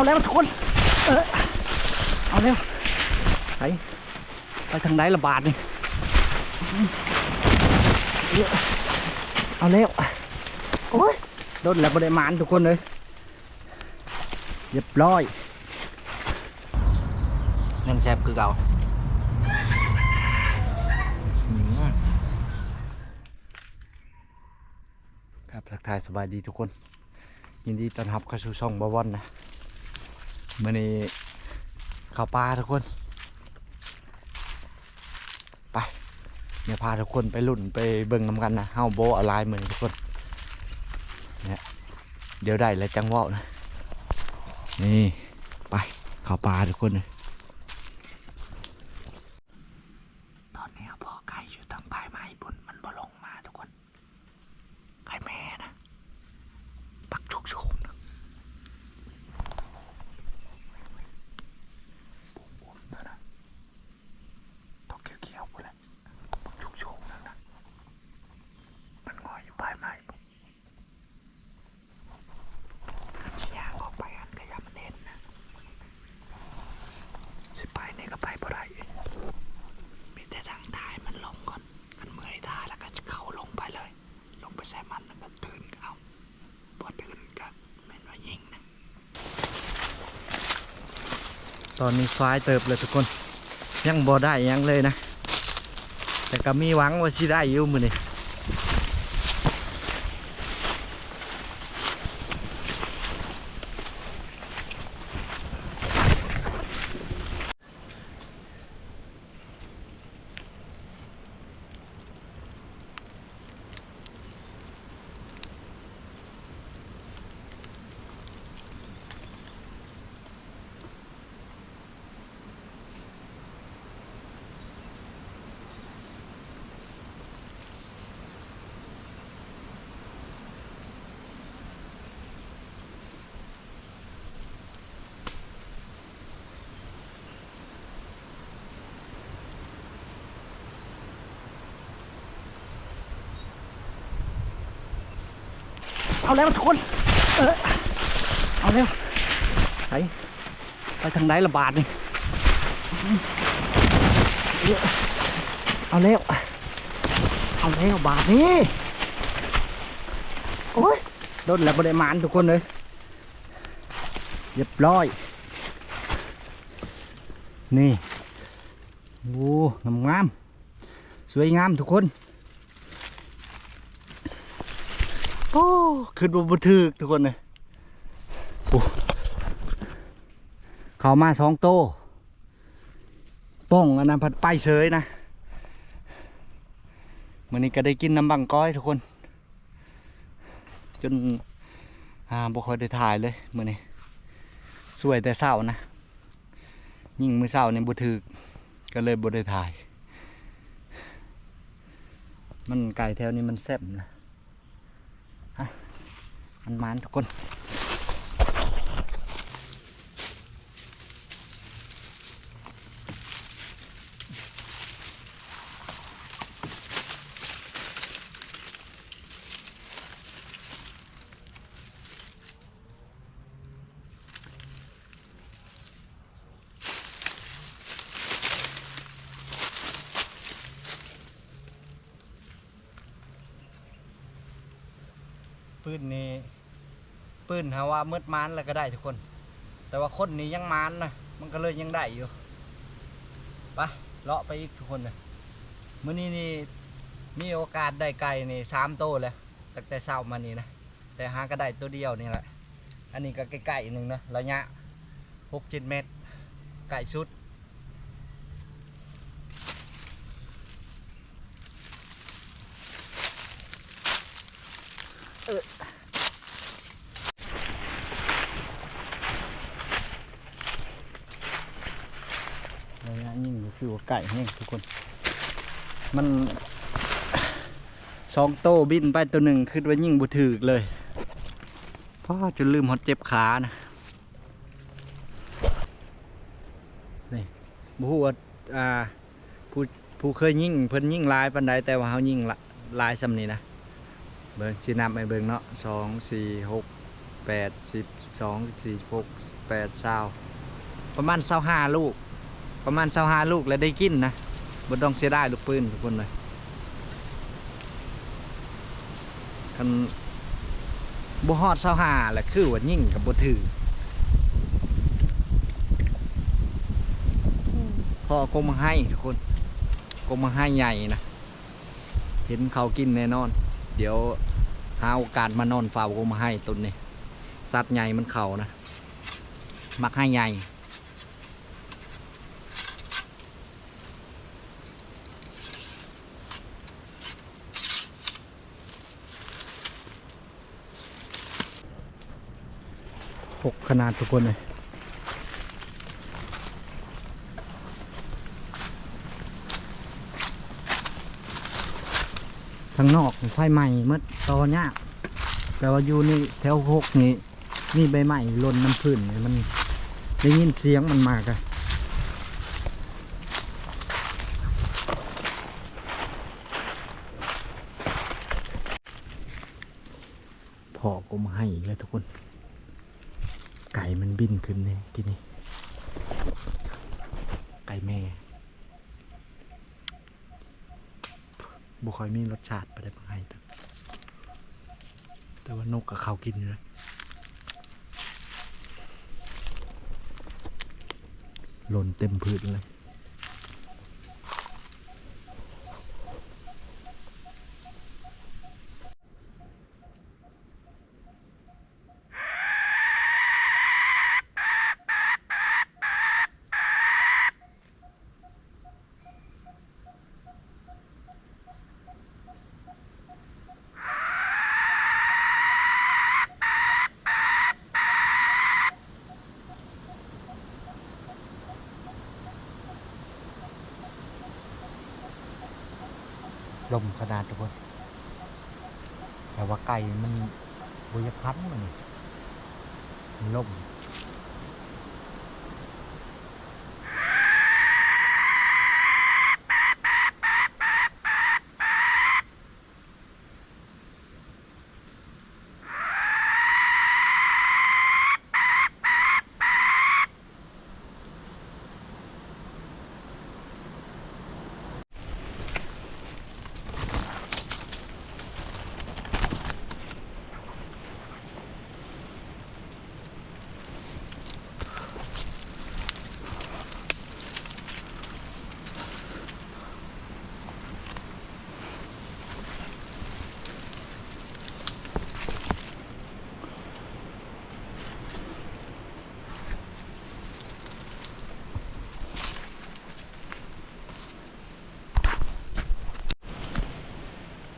เอาแล้วทุกคน เออเอาแล้วไปไปทางไหนระบาดนี่เอาแล้วโอ้ยโดนแล้วบริมานทุกคนเลยเรียบร้อยยังแซ่บคือเก่าอืมครับทักทายสบายดีทุกคน ยินดีต้อนรับเข้าสู่ช่องบวอนนะ มื่อนี้ข้าวปลาทุกคน ไป เดี๋ยวพาทุกคนไปลุ่นไปเบิ่งน้ำกันนะเฮาโบอะไรเหมือนทุกคนเนี่ยเดี๋ยวได้แล้วจังว่านะ นี่ ไปข้าวปลาทุกคนเลยตอนนี้พ่อไก่อยู่ทางปลายไม้บนมันบ่ลงมาทุกคน ไก่แม่นะ ปักชุกชุกนะบุ้มๆนะนะตัวเขียวๆหมดแล้วปักชุกชุกนะนะมันงอยอยู่ปลายไม้ปุ๊บกันชี้ยางออกไปอันก็อยังมันเห็นนะสิไปนี่ก็ไปบ่ได้มีแต่ดังทายมันลงก่อนกันเมื่อยท่าแล้วก็จะเข้าลงไปเลย ลงไปใส่มันแล้วก็ตื่นก็เอา พอตื่นก็แม่นว่ายิงนะ ตอนนี้ฟ้ายเติบเลยทุกคน ยังบ่ได้ยังเลยนะ แต่ก็มีหวังว่าสิได้อยู่มือนี่ เอาแล้วทุกคน เออ เอาแล้วไปไปทางไหนระบาดนี่เอาแล้ว เอาแล้วบาทนี่ โอ้ยโดนแล้วบริมานทุกคนเลยเรียบร้อย นี่ โอ้งามงาม สวยงามทุกคน โอ้ ขึ้นบนบนทึกทุกคนเลยโอ้เขามาสองโตป้องอันนั้นผัดไปเฉยนะมื่อนี้ก็ได้กินน้ำบังก้อยทุกคน จนอ่าบ่ค่อยได้ถ่ายเลยมื่อนี้สวยแต่เศร้านะ ยิ่งมือเศร้าเนี่ยบ่ถึกก็เลยบ่ได้ถ่าย มันไก่แถวนี้มันแซ่บนะ มันมันทุกคนปืนนี้ ปืนฮะว่ามืดมานแล้วก็ได้ทุกคน แต่ว่าคนนี้ยังมานนะมันก็เลยยังได้อยู่ไปเลาะไปอีกทุกคนเลยมื่อนี้นี่มีโอกาสได้ไก่นี่สามโตวแล้วตั้งแต่เช้ามานี่นะแต่หาก็ได้ตัวเดียวนี่แหละอันนี้ก็ไก่ไก่หนึ่งนะระยะหกเจ็ดเมตรไก่ชุด ระยะยิ่งก็คือว่า ไก่แห้งทุกคน มันสองโตบินไปตัวหนึ่งคือว่ายิ่งบุถือเลยพ่อจะลืมหดเจ็บขานะนี่บฮูว่าอ่าผู้ผู้เคยยิ่งเพิ่นยิ่งลายปันใดแต่ว่าเขายิ่งละลายสำนี้นะเบิ่งชีนับไปเบิ่งเนาะสองสี่หกแปดสิบสองสิบสี่หกแปดเศร้าประมาณเศร้าห้าลูก ประมาณเศร้าห้าลูกแล้วได้กินนะบ่ต้องเสียดายลูกปืนทุกคนเลยคันบ่ฮอดเศร้าห้าแหละคือว่ายิ่งกับบ่ถือพ่อกงมาให้ทุกคนกงมาให้ใหญ่นะเห็นเขากินแน่นอน เดี๋ยวหาโอกาสมานอนเฝ้ากงมาให้ตุนนี่สัตว์ใหญ่มันเข่านะมักให้ใหญ่ หกขนาดทุกคนเลยทางนอกไฟใหม่เมื่อตอยากแต่ว่าอยู่นี่แถวหกนี่นี่ใบใหม่หล่นน้ำพื้นมันได้ยินเสียงมันมากอะพอก็มาให้อีกแล้วทุกคน ไก่มันบินขึ้นเลยที่นี่ ไก่แม่บุคอยมีรสชาติไปได้ปังไงแต่ว่านกกับเขากินเลยหล่นเต็มพื้นเลย ลมขนาดทุกคน แต่ว่าไก่มันบุยพันมันมันลม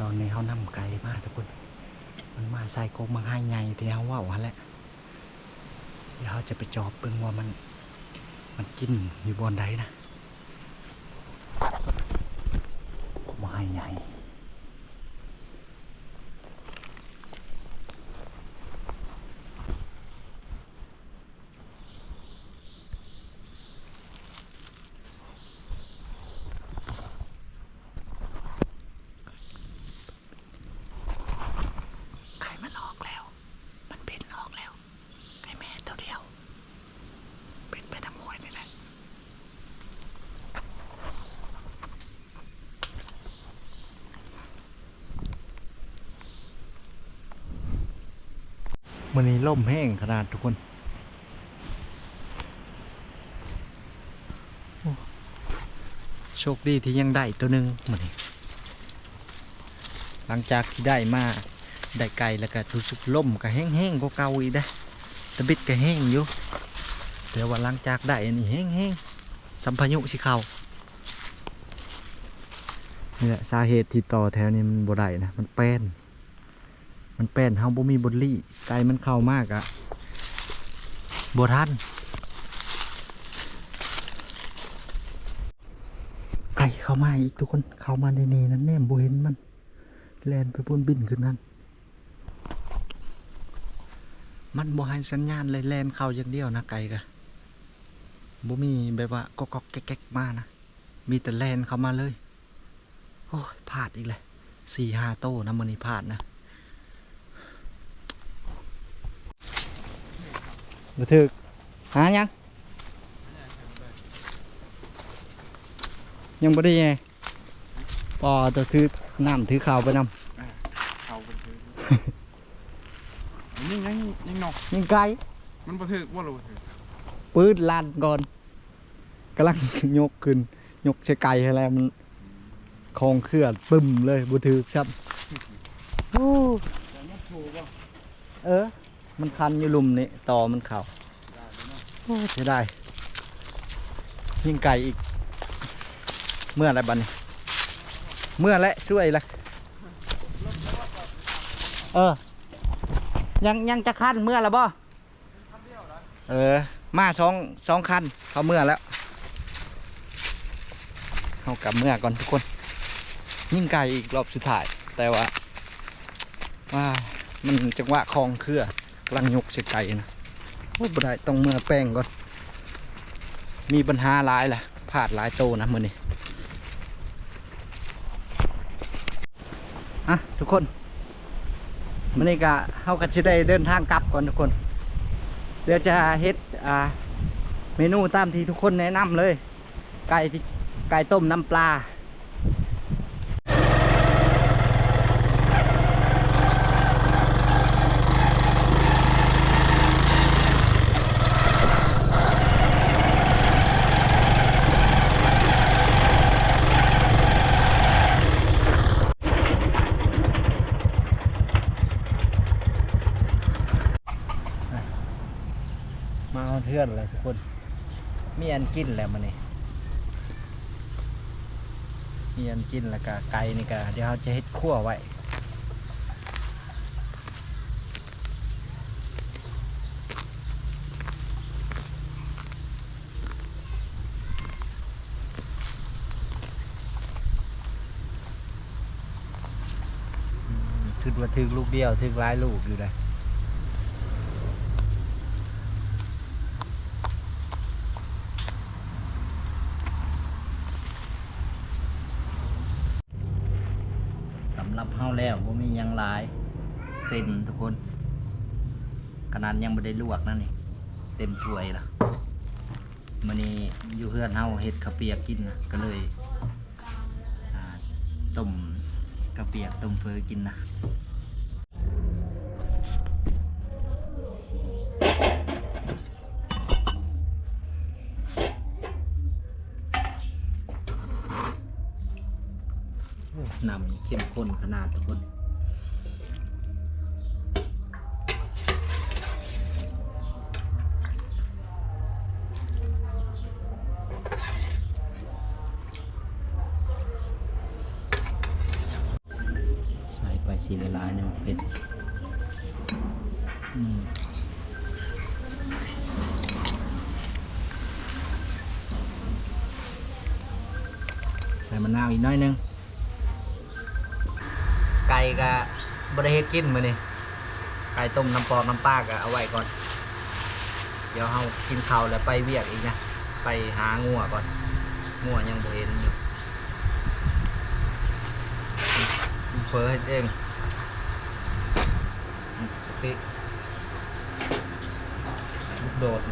ตอนนี้เขานำไก่มาทุกคน มันมาใส่กงมาให้ไงที่เขาว่าวันแหละเดี๋ยวเขาจะไปจอบเบิ่งว่ามัน มันกินอยู่บนใดนะกรงมาให้ไง ไข่มันออกแล้ว มันเป็นออกแล้ว ไข่แม่ตัวเดียว เป็นไปทั้งหมดนี่แหละ มันนี้ล่มแห้งขนาดทุกคนโชคดีที่ยังได้ตัวหนึ่งมันนี้หลังจากที่ได้มาได้ไก่แล้วก็รู้สึกล่มก็แห้งๆก็เก่าอีกได้ตะบิดก็แห้งอยู่แต่ว่าหลังจากได้อันนี้แห้งๆสัมพายุสิเขานี่แหละสาเหตุที่ต่อแถวนี้มันบ่ได้นะมันแป้น มันแป้นเฮาบ่มีบนลี่ไก่มันเข้ามากอะบ่ทันไก่เข้ามาอีกทุกคนเข้ามาในนี้นั่นแนมบ่เห็นมันแลนไปบนบินขึ้นนั่นมันบ่ให้สัญญาณเลยแลนเข้าอย่างเดียวนะไก่กะบ่มีแบบว่าก็ก็แก๊กๆมานะมีแต่แลนเข้ามาเลยโอ้ยพลาดอีกเลยสี่ห้าโต้นะมันนี่พลาดนะ บ่ถึกหายังยังบ่ได้ไงปอตัวถือน้ำถือข้าวไปนำเขาบันทึกนี่ยังยังนอกยังไกลมันบันทึกว่าเราบันทึกปืนลั่นก่อนกำลัง ยกขึ้น ยกใช้ไก่อะไรมันคลองเคลื่อนปึ้มเลยบ่ถือครับโอ้ แต่มันถูกว่าเออ มันคันอยู่หลุมนี่ต่อมันเข่าได้เลยเนาะโอ้เสียดายยิงไก่อีก เมื่ออะไรบัดนเมื่อและช่วยละเออ ยังยังจะคันเมื่อแล้วบ่เออ มาสองสองคันเขาเมื่อแล้วเขากลับเมื่อก่อนทุกคน ยิงไก่อีกรอบสุดท้าย แต่ว่าว่ามันจังหวะคลองเครือกำ ลังยกเสไก่นะโอ้บ่ได้ต้องเมื่อแป้งก่อนมีปัญหาหลายแหละพลาดหลายโตนะมือนี้อะทุกคนมือนี้ก็เฮาก็สิได้เดินทางกลับก่อนทุกคน เดี๋ยวจะเฮ็ดอ่าเมนูตามที่ทุกคนแนะนำเลย ไก่ไก่ต้มน้ำปลาเอาเทื่อนเลยทุกคน มีอั นกินแล้วมันนี่มีอันกินแล้วก็ไก่นี่ก็เดี๋ยวเราจะเฮ็ดคั่วไว้อืมคิดว่าถึกลูกเดียวถึกหลายลูกอยู่เลย สำหรับเฮา แล้วบ่มียังหลายเส้นทุกคน ขนาดยังไม่ได้ลวกนั่นนี่เต็มถ้วยละมันนี้อยู่เพื่อนเฮาเห็ดข้าวเปียกกินนะก็เลยต้มข้าวเปียกต้มเฟอกินนะ ส่ไปสีละลายเนี่ยเผ็ดใส่มะนาวอีกน้อยนึง ไก่กับบริเฮ็ดกินมาเนี่ไก่ต้มน้ำปอกน้ำปลาก็เอาไว้ก่อน เดี๋ยวเรากินข้าวแล้วไปเวียกอีกนะ ไปหางัวก่อน งัวยังบ่เห็นอยู่เฟอเอง ติลูกโดด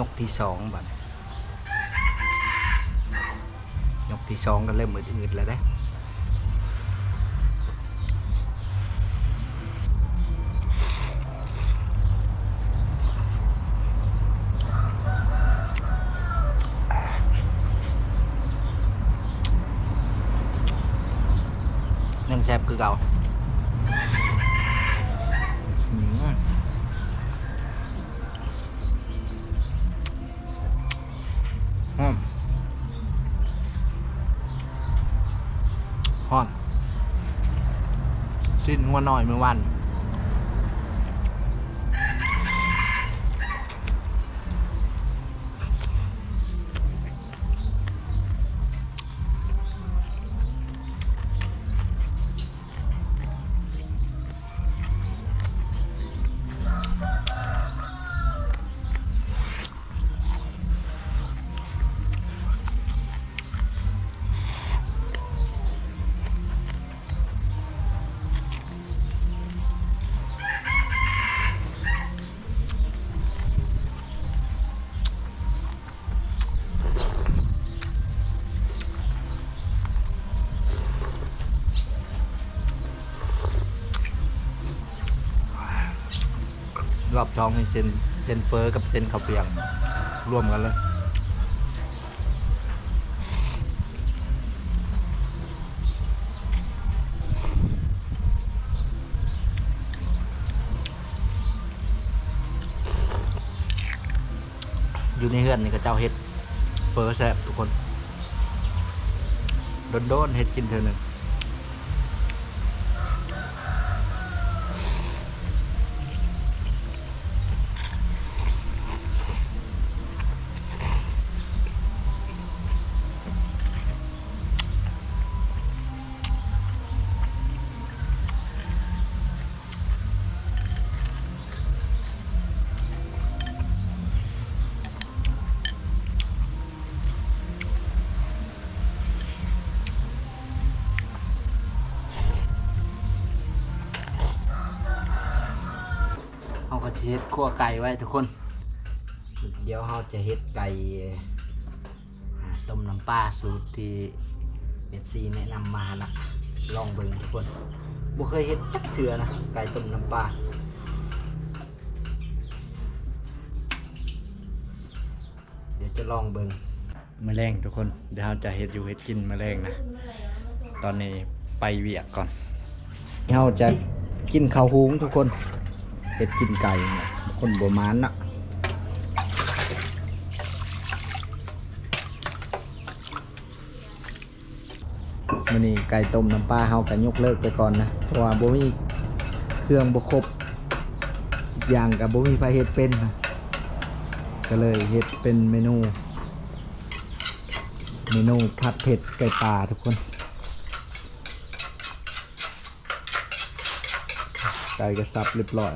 ยกที่สองบัดยกที่สองก็เริ่มอืดๆแล้วได้ ยังแซ่บคือเก่าอืมหอมฮอน หัวหน่อยเมื่อวัน รอบท้องนี่เจนเจนเฟอร์กับเจนข้าวเปียกร่วมกันเลยอยู่ในเฮือนนี่ก็เจ้าเฮ็ดเฟอร์แซ่บทุกคนโดนๆเฮ็ดกินเธอหนึ่ง คั่วไก่ไว้ทุกคน เดี๋ยวเขาจะเฮ็ดไก่อ่าต้มน้ำปลาสูตรที่เอฟซีแนะนำมานะลองเบิ่งทุกคนบ่เคยเฮ็ดจักเถื่อนะไก่ต้มน้ำปลาเดี๋ยวจะลองเบิ่งแมลงทุกคนเดี๋ยวเราจะเฮ็ดอยู่เฮ็ดกินแมลงนะ ตอนนี้ไปเวียกก่อนเราจะกินข้าวหุงทุกคนเห็ดกินไก่เนี่ย คนโบมานนะมันนี่ไก่ต้มน้ำปลาเฮากันยกเลิกไปก่อนนะ เพราะว่าบ่มีเครื่องบ่ครบอย่างกับบ่มีไฟเฮ็ดเป็นนะก็เลยเฮ็ดเป็นเมนู เมนูผัดเผ็ดไก่ป่าทุกคน ไก่ก็สับเรียบร้อย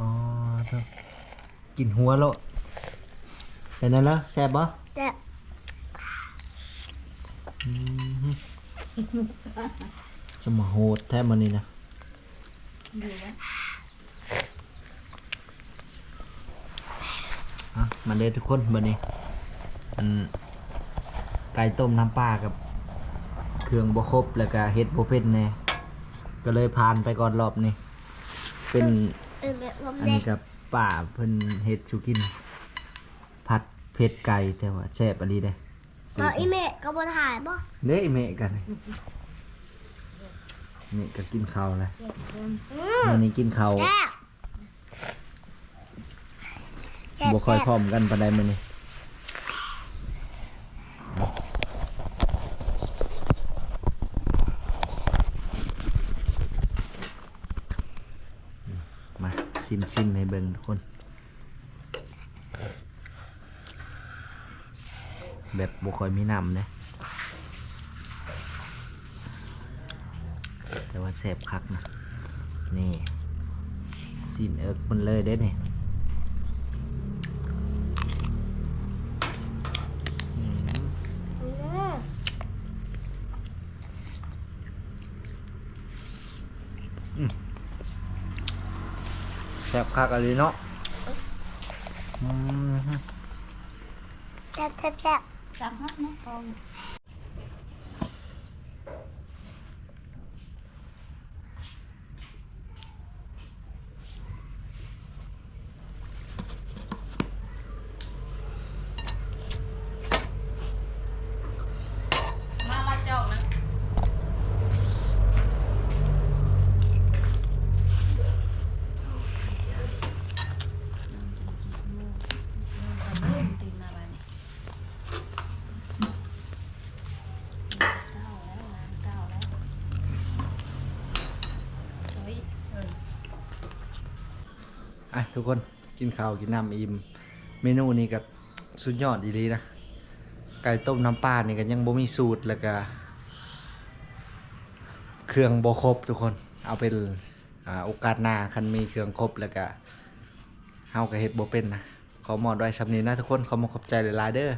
อ๋อเถอะกิน หัวแล้วเป็นนั่นแล้วแซ่บบ่แต่จะมาโหดแท้มันนี่นะอะมาเด้อทุกคนบันนี้อันไก่ต้มน้ำปลากับ เครื่องบครบแล้วก็เฮ็ดโบเป็นแน่ก็เลยผ่านไปก่อนรอบนี้เป็นเออแบบผมอันเด็นี้กกับ ป่าเพิ่นเฮ็ดชูกิน ผัดเผ็ดไก่แต่ว่าแซ่บอันนี้เด้เราอีเมะก็บนถ่ายบ่เด้เมะกันเมะก็กินข้าวแล้ววันนี้กินข้าวแซ่บแซ่บบ่ค่อยพแซ่บร้อมกันปานใดมื้อนี้มาชิมชิมให้เบิ่งทุกคน แบบบ่ค่อยมีน้ำเด้แต่ว่าแซ่บคักนะนี่สินเอิกมันเลยเด้เนี่อืมอืมแซ่บคักอะไรเนาะแซ่บแซ่บแซ่บ จับฮักนะกองมาลัดจอกนะตีนมาบ้านนี่เก้าแล้วงานเก้าแล้วเฮ้ยเออ อะทุกคนกินข้าวกินน้ำอิ่มเมนูนี้ก็สุดยอดดีๆนะไก่ต้มน้ำปลานี่ก็ยังบ่มีสูตรแล้วก็เครื่องบ่ครบทุกคนเอาเป็นอโอกาสหน้าคันมีเครื่องครบแล้วก็เฮาก็เฮ็ดบ่เป็นนะขอหมอดไว้สำนี้นะทุกคนขอมาขอบใจหลายๆเด้อ